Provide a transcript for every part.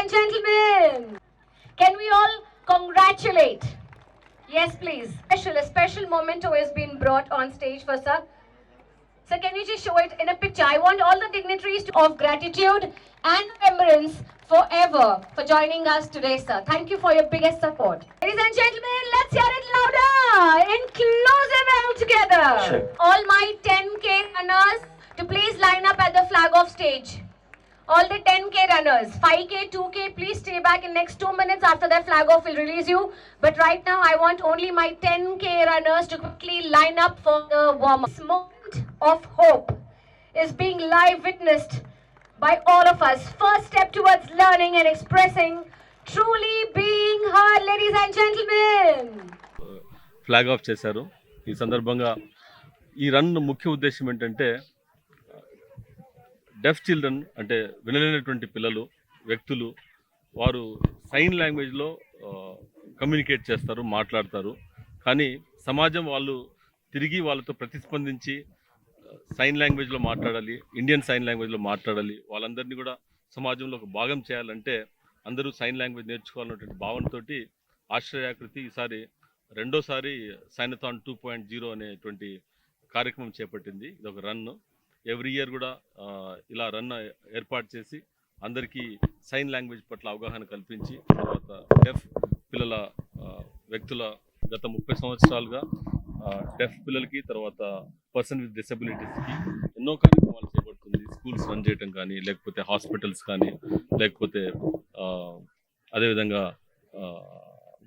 and gentlemen. Can we all congratulate? Yes, please. Special, a special memento has been brought on stage for sir. Sir, can you just show it in a picture? I want all the dignitaries to, of gratitude and remembrance forever for joining us today, sir. Thank you for your biggest support. Ladies and gentlemen, let's hear it louder. Inclusive all together. Sure. All my 10K runners to please line up at the flag off stage All the 10k runners, 5k, 2k, please stay back in next two minutes after that flag off will release you. But right now, I want only my 10k runners to quickly line up for the warm up. This moment of hope is being live witnessed by all of us. First step towards learning and expressing truly being heard, ladies and gentlemen. Flag off చేశారు ఈ సందర్భంగా ఈ run ముఖ్య ఉద్దేశం ఏంటంటే డెఫ్ children అంటే వినలేనటువంటి పిల్లలు వ్యక్తులు వారు సైన్ లాంగ్వేజ్లో కమ్యూనికేట్ చేస్తారు మాట్లాడతారు. కానీ సమాజం వాళ్ళు తిరిగి వాళ్ళతో ప్రతిస్పందించి సైన్ లాంగ్వేజ్లో మాట్లాడాలి ఇండియన్ సైన్ లాంగ్వేజ్లో మాట్లాడాలి వాళ్ళందరినీ కూడా సమాజంలో ఒక భాగం చేయాలంటే అందరూ సైన్ లాంగ్వేజ్ నేర్చుకోవాలన్నటువంటి భావనతోటి ఆశ్రయాకృతి ఈసారి రెండోసారి సైనథాన్ టూ పాయింట్ జీరో అనేటువంటి కార్యక్రమం చేపట్టింది. ఇది ఒక రన్ ఎవ్రీ ఇయర్ కూడా ఇలా రన్ ఏర్పాటు చేసి అందరికీ సైన్ లాంగ్వేజ్ పట్ల అవగాహన కల్పించి తర్వాత డెఫ్ పిల్లల వ్యక్తుల గత ముప్పై సంవత్సరాలుగా డెఫ్ పిల్లలకి తర్వాత పర్సన్ విత్ డిసబిలిటీస్కి ఎన్నో కార్యక్రమాలు చేపడుతుంది. స్కూల్స్ రన్ చేయటం కానీ లేకపోతే హాస్పిటల్స్ కానీ లేకపోతే అదేవిధంగా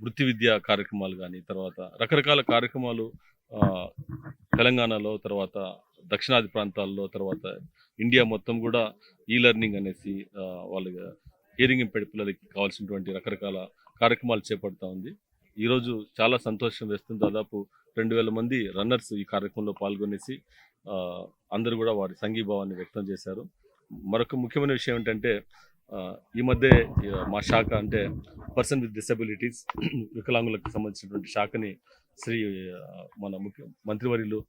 వృత్తి విద్యా కార్యక్రమాలు కానీ తర్వాత రకరకాల కార్యక్రమాలు తెలంగాణలో తర్వాత దక్షిణాది ప్రాంతాల్లో తర్వాత ఇండియా మొత్తం కూడా ఈ లెర్నింగ్ అనేసి వాళ్ళ హియరింగ్ ఇంపెడ్ పిల్లలకి కావాల్సినటువంటి రకరకాల కార్యక్రమాలు చేపడతా ఉంది. ఈరోజు చాలా సంతోషం వేస్తుంది. దాదాపు రెండు వేల మంది రన్నర్స్ ఈ కార్యక్రమంలో పాల్గొనేసి అందరూ కూడా వారి సంఘీభావాన్ని వ్యక్తం చేశారు. మరొక ముఖ్యమైన విషయం ఏంటంటే ఈ మధ్య మా శాఖ అంటే పర్సన్ విత్ డిసబిలిటీస్ వికలాంగులకు సంబంధించినటువంటి శాఖని శ్రీ మన ముఖ్య మంత్రివర్యులు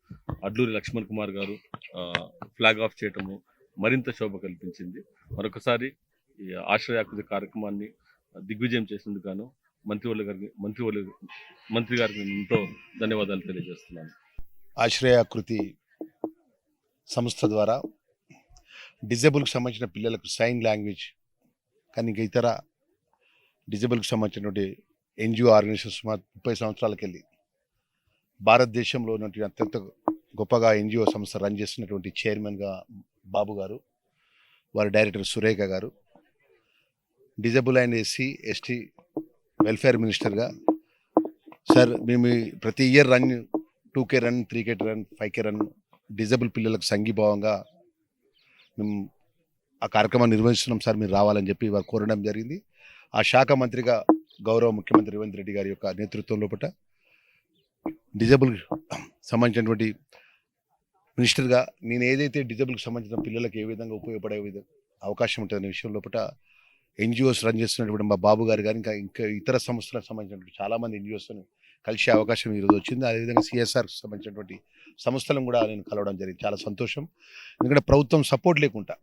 అడ్లూరి లక్ష్మణ్ కుమార్ గారు ఫ్లాగ్ ఆఫ్ చేయటము మరింత శోభ కల్పించింది. మరొకసారి ఈ ఆశ్రయాకృతి కార్యక్రమాన్ని దిగ్విజయం చేసినందుకు గాను మంత్రివర్యుల గారికి మంత్రివర్యులు మంత్రి గారికి ఎంతో ధన్యవాదాలు తెలియజేస్తున్నాను. ఆశ్రయాకృతి సంస్థ ద్వారా డిజేబుల్కి సంబంధించిన పిల్లలకు సైన్ లాంగ్వేజ్ కానీ ఇంకా ఇతర డిజేబుల్కి సంబంధించినటువంటి ఎన్జిఓ ఆర్గనైజేషన్స్ సుమారు ముప్పై సంవత్సరాలకు వెళ్ళి భారతదేశంలో ఉన్నటువంటి అత్యంత గొప్పగా ఎన్జిఓ సంస్థ రన్ చేస్తున్నటువంటి చైర్మన్గా బాబు గారు వారి director Surekha garu disable and SC ST welfare మినిస్టర్గా. సార్ మేము ప్రతి year run two K run three K run five K run disable పిల్లలకు సంఘీభావంగా మేము ఆ కార్యక్రమాన్ని నిర్వహిస్తున్నాం సార్ మీరు రావాలని చెప్పి వారు కోరడం జరిగింది. ఆ శాఖ మంత్రిగా గౌరవ ముఖ్యమంత్రి రేవంత్ రెడ్డి గారి యొక్క నేతృత్వం లోపల డిజబుల్ సంబంధించినటువంటి మినిస్టర్గా నేను ఏదైతే డిజబుల్కి సంబంధించిన పిల్లలకు ఏ విధంగా ఉపయోగపడే విధంగా అవకాశం ఉంటుందనే విషయం లోపల ఎన్జిఓస్ రన్ చేస్తున్నటువంటి మా బాబు గారు కానీ ఇంకా ఇంకా ఇతర సంస్థలకు సంబంధించినటువంటి చాలామంది ఎన్జిఓస్ని కలిసే అవకాశం ఈరోజు వచ్చింది. అదేవిధంగా సిఎస్ఆర్కి సంబంధించినటువంటి సంస్థలను కూడా నేను కలవడం జరిగింది. చాలా సంతోషం. ఎందుకంటే ప్రభుత్వం సపోర్ట్ లేకుండా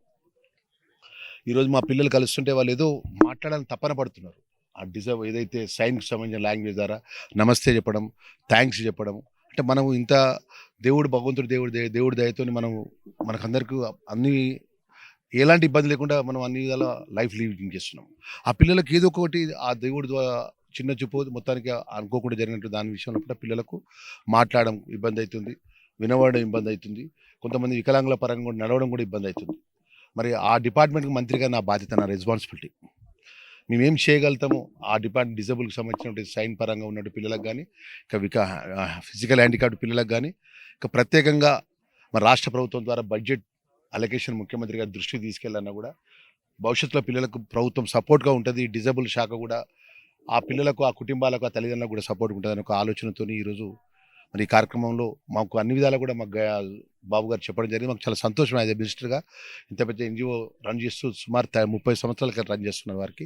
ఈరోజు మా పిల్లలు కలుస్తుంటే వాళ్ళు ఏదో మాట్లాడాలని తప్పన పడుతున్నారు. ఆ డిజర్వ్ ఏదైతే సైన్కి సంబంధించిన లాంగ్వేజ్ ద్వారా నమస్తే చెప్పడం థ్యాంక్స్ చెప్పడం అంటే మనం ఇంత దేవుడు భగవంతుడు దేవుడు దేవుడి దయతో మనం మనకందరికీ అన్ని ఎలాంటి ఇబ్బంది లేకుండా మనం అన్ని విధాల లైఫ్ లీవింగ్ చేస్తున్నాం. ఆ పిల్లలకు ఏదో ఒకటి ఆ దేవుడి ద్వారా చిన్న చూపు మొత్తానికి అనుకోకుండా జరిగినట్టు దాని విషయంలో కూడా పిల్లలకు మాట్లాడడం ఇబ్బంది అవుతుంది వినవడం ఇబ్బంది అవుతుంది కొంతమంది వికలాంగుల పరంగా కూడా నడవడం కూడా ఇబ్బంది అవుతుంది. మరి ఆ డిపార్ట్మెంట్కి మంత్రిగా నా బాధ్యత నా రెస్పాన్సిబిలిటీ. మేమేం చేయగలుగుతాము? ఆ డిపార్ట్మెంట్ డిజబుల్కి సంబంధించినటువంటి సైన్ పరంగా ఉన్నటువంటి పిల్లలకు కానీ ఇక వికా ఫిజికల్ హ్యాండిక్యాప్డ్ పిల్లలకు కానీ ఇక ప్రత్యేకంగా మన రాష్ట్ర ప్రభుత్వం ద్వారా బడ్జెట్ అలొకేషన్ ముఖ్యమంత్రి గారి దృష్టికి తీసుకెళ్ళన్నా కూడా భవిష్యత్తులో పిల్లలకు ప్రభుత్వం సపోర్ట్గా ఉంటుంది. డిజబుల్ శాఖ కూడా ఆ పిల్లలకు ఆ కుటుంబాలకు ఆ తల్లిదండ్రులకు కూడా సపోర్ట్ ఉంటుందని ఒక ఆలోచనతో ఈరోజు మరి ఈ కార్యక్రమంలో మాకు అన్ని విధాలు కూడా మాకు బాబు గారు చెప్పడం జరిగింది. మాకు చాలా సంతోషం యాజ్ మినిస్టర్గా. ఇంత పెద్ద ఎన్జిఓ రన్ చేస్తూ సుమారు ముప్పై సంవత్సరాల క్రితం రన్ చేస్తున్న వారికి.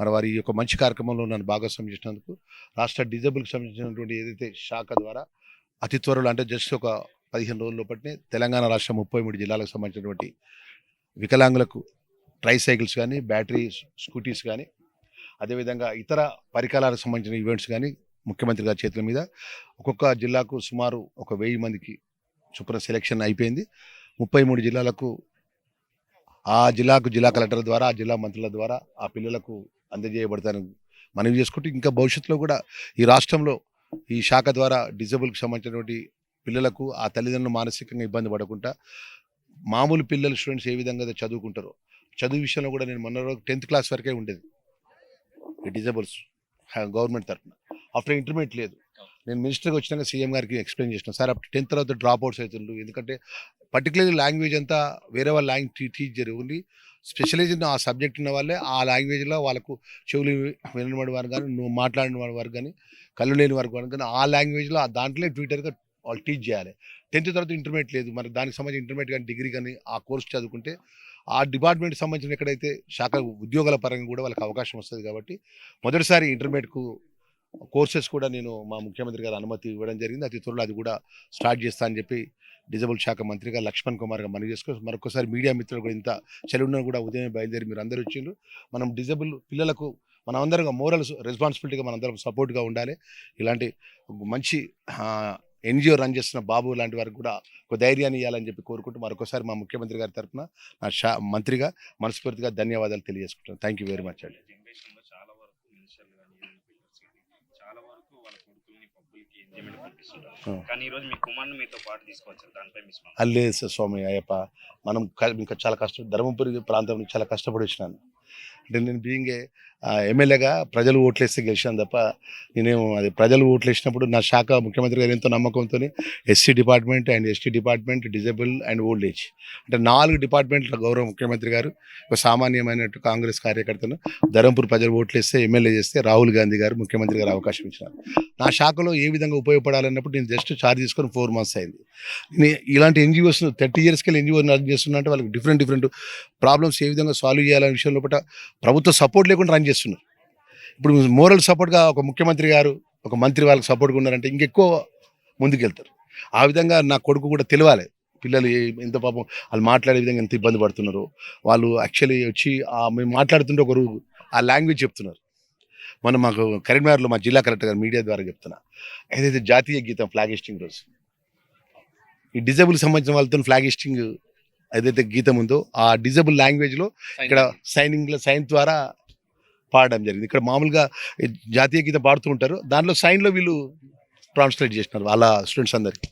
మరి వారి ఈ యొక్క మంచి కార్యక్రమంలో నన్ను భాగస్వామ్యం చేసినందుకు రాష్ట్ర డిజబుల్కి సంబంధించినటువంటి ఏదైతే శాఖ ద్వారా అతి త్వరలో అంటే జస్ట్ ఒక పదిహేను రోజుల లోపలనే తెలంగాణ రాష్ట్రం ముప్పై మూడు జిల్లాలకు సంబంధించినటువంటి వికలాంగులకు ట్రై సైకిల్స్ కానీ బ్యాటరీ స్కూటీస్ కానీ అదేవిధంగా ఇతర పరికరాలకు సంబంధించిన ఈవెంట్స్ కానీ ముఖ్యమంత్రి గారి చేతుల మీద ఒక్కొక్క జిల్లాకు సుమారు ఒక వెయ్యి మందికి చొప్పున సెలెక్షన్ అయిపోయింది. ముప్పై మూడు జిల్లాలకు ఆ జిల్లాకు జిల్లా కలెక్టర్ ద్వారా ఆ జిల్లా మంత్రుల ద్వారా ఆ పిల్లలకు అందజేయబడతానని మనవి చేసుకుంటూ ఇంకా భవిష్యత్తులో కూడా ఈ రాష్ట్రంలో ఈ శాఖ ద్వారా డిజబుల్కి సంబంధించినటువంటి పిల్లలకు ఆ తల్లిదండ్రులు మానసికంగా ఇబ్బంది పడకుండా మామూలు పిల్లలు స్టూడెంట్స్ ఏ విధంగా చదువుకుంటారో చదువు విషయంలో కూడా నేను మొన్న టెన్త్ క్లాస్ వరకే ఉండేది. ఈ డిజబుల్స్. గవర్నమెంట్ తరఫున ఆఫ్టర్ ఇంటర్మీడియట్ లేదు. నేను మినిస్టర్గా వచ్చినాక సీఎం గారికి ఎక్స్ప్లెయిన్ చేసిన. సార్ అప్పుడు టెన్త్ తర్వాత డ్రాప్ అవుట్స్ అవుతుండ్రు. ఎందుకంటే పర్టికులర్లీ లాంగ్వేజ్ అంతా వేరే వాళ్ళ లాంగ్వేజ్ టీచ్ జరిగింది. స్పెషలైజ్ ఆ సబ్జెక్ట్ ఉన్న వాళ్ళే. ఆ లాంగ్వేజ్లో వాళ్ళకు చెవులు వినబడి వారు కానీ నువ్వు మాట్లాడిన వారి వారు కానీ కళ్ళు లేని వారు కానీ ఆ లాంగ్వేజ్లో ఆ దాంట్లో ట్విట్టర్గా వాళ్ళు టీచ్ చేయాలి. టెన్త్ తర్వాత ఇంటర్మీడియట్ లేదు. మరి దానికి సంబంధించి ఇంటర్మీడియట్ కానీ డిగ్రీ కానీ ఆ కోర్స్ చదువుకుంటే ఆ డిపార్ట్మెంట్ సంబంధించిన ఎక్కడైతే శాఖ ఉద్యోగాల పరంగా కూడా వాళ్ళకి అవకాశం వస్తుంది కాబట్టి మొదటిసారి ఇంటర్మీడియట్కు కోర్సెస్ కూడా నేను మా ముఖ్యమంత్రి గారు అనుమతి ఇవ్వడం జరిగింది. అతి త్వరలో అది కూడా స్టార్ట్ చేస్తా అని చెప్పి డిజబుల్ శాఖ మంత్రిగా లక్ష్మణ్ కుమార్ గారు మనవి చేసుకో మరొకసారి మీడియా మిత్రులు కూడా ఇంత చెలున్న కూడా ఉదయం బయలుదేరి మీరు అందరూ వచ్చిండ్రు. మనం డిజబుల్ పిల్లలకు మనం అందరం మోరల్ రెస్పాన్సిబిలిటీగా మనందరం సపోర్ట్గా ఉండాలి. ఇలాంటి మంచి ఎన్జిఓ రన్ చేస్తున్న బాబు లాంటి వారికి కూడా ఒక ధైర్యాన్ని ఇవ్వాలని చెప్పి కోరుకుంటూ మరొకసారి మా ముఖ్యమంత్రి గారి తరఫున నా షా మంత్రిగా మనస్ఫూర్తిగా ధన్యవాదాలు తెలియజేసుకుంటాను థ్యాంక్ యూ వెరీ మచ్ అండి. జనరేషన్లో చాలా వరకు మినిస్టర్లు కానీ చాలా వరకు వాళ్ళ కొడుకుల్ని పబ్బులకి ఎంజాయ్మెంట్ పంపిస్తుంటారు. కానీ ఈ రోజు మీ కుమార్ని మీతో పాటు తీసుకొచ్చారు దానిపై మీ స్పందన. అల్లే స్వామి అయ్యప్ప మనం ఇంకా చాలా కష్టం ధర్మపురి ప్రాంతం నుంచి చాలా కష్టపడి వచ్చినాను. అంటే నేను బీయింగ్ ఎమ్మెల్యేగా ప్రజలు ఓట్లేస్తే గెలిచాను తప్ప నేనేమో అది ప్రజలు ఓట్లేసినప్పుడు నా శాఖ ముఖ్యమంత్రి గారు ఎంతో నమ్మకంతో SC department and ST department disable and old age అంటే నాలుగు డిపార్ట్మెంట్ల గౌరవ ముఖ్యమంత్రి గారు ఒక సామాన్యమైనట్టు కాంగ్రెస్ కార్యకర్తను ధరంపూర్ ప్రజలు ఓట్లేస్తే ఎమ్మెల్యే చేస్తే రాహుల్ గాంధీ గారు ముఖ్యమంత్రి గారు అవకాశం ఇచ్చినారు. నా శాఖలో ఏ విధంగా ఉపయోగపడాలన్నప్పుడు నేను జస్ట్ చార్జ్ తీసుకొని ఫోర్ మంత్స్ అయింది. నేను ఇలాంటి ఎన్జిఓస్ థర్టీ ఇయర్స్కి వెళ్ళి ఎన్జిఓ రన్ అంటే వాళ్ళకి డిఫరెంట్ డిఫరెంట్ ప్రాబ్లమ్స్ ఏ విధంగా సాల్వ్ చేయాలనే విషయంలో పట్ల ప్రభుత్వ సపోర్ట్ లేకుండా రన్ చేస్తున్నారు. ఇప్పుడు మోరల్ సపోర్ట్గా ఒక ముఖ్యమంత్రి గారు ఒక మంత్రి వాళ్ళకి సపోర్ట్గా ఉన్నారంటే ఇంకెక్కువ ముందుకెళ్తారు. ఆ విధంగా నా కొడుకు కూడా తెలియాలి పిల్లలు ఎంత పాపం వాళ్ళు మాట్లాడే విధంగా ఎంత ఇబ్బంది పడుతున్నారు. వాళ్ళు యాక్చువల్లీ వచ్చి మేము మాట్లాడుతుంటే ఒకరు ఆ లాంగ్వేజ్ చెప్తున్నారు. మనం మాకు కరీంనగర్లో మా జిల్లా కలెక్టర్ గారు మీడియా ద్వారా చెప్తున్నా. ఏదైతే జాతీయ గీతం ఫ్లాగ్ హిస్టింగ్ రోజు ఈ డిజబుల్ సంబంధించిన వాళ్ళతో ఫ్లాగ్ హిస్టింగ్ ఏదైతే గీతం ఉందో ఆ డిజబుల్ లాంగ్వేజ్లో ఇక్కడ సైనింగ్లో సైన్ ద్వారా పాడడం జరిగింది. ఇక్కడ మామూలుగా జాతీయ గీతం పాడుతూ ఉంటారు. దాంట్లో సైన్లో వీళ్ళు ట్రాన్స్లేట్ చేసినారు వాళ్ళ స్టూడెంట్స్ అందరికి.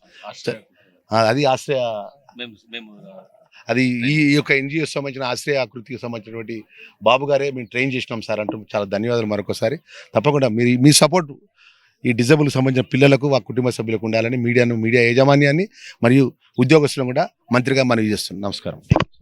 అది ఆశ్రయ అది ఈ ఈ యొక్క ఎన్జిఓ సంబంధించిన ఆశ్రయ ఆకృతికి సంబంధించినటువంటి బాబు గారే మేము ట్రైన్ చేసినాం సార్ అంటూ చాలా ధన్యవాదాలు మరొకసారి. తప్పకుండా మీరు మీ సపోర్ట్ ఈ డిజబుల్ సంబంధించిన పిల్లలకు ఆ కుటుంబ సభ్యులకు ఉండాలని మీడియాను మీడియా యాజమాన్యాన్ని మరియు ఉద్యోగస్తులను కూడా మంత్రిగా మనవి చేస్తున్నాం. నమస్కారం.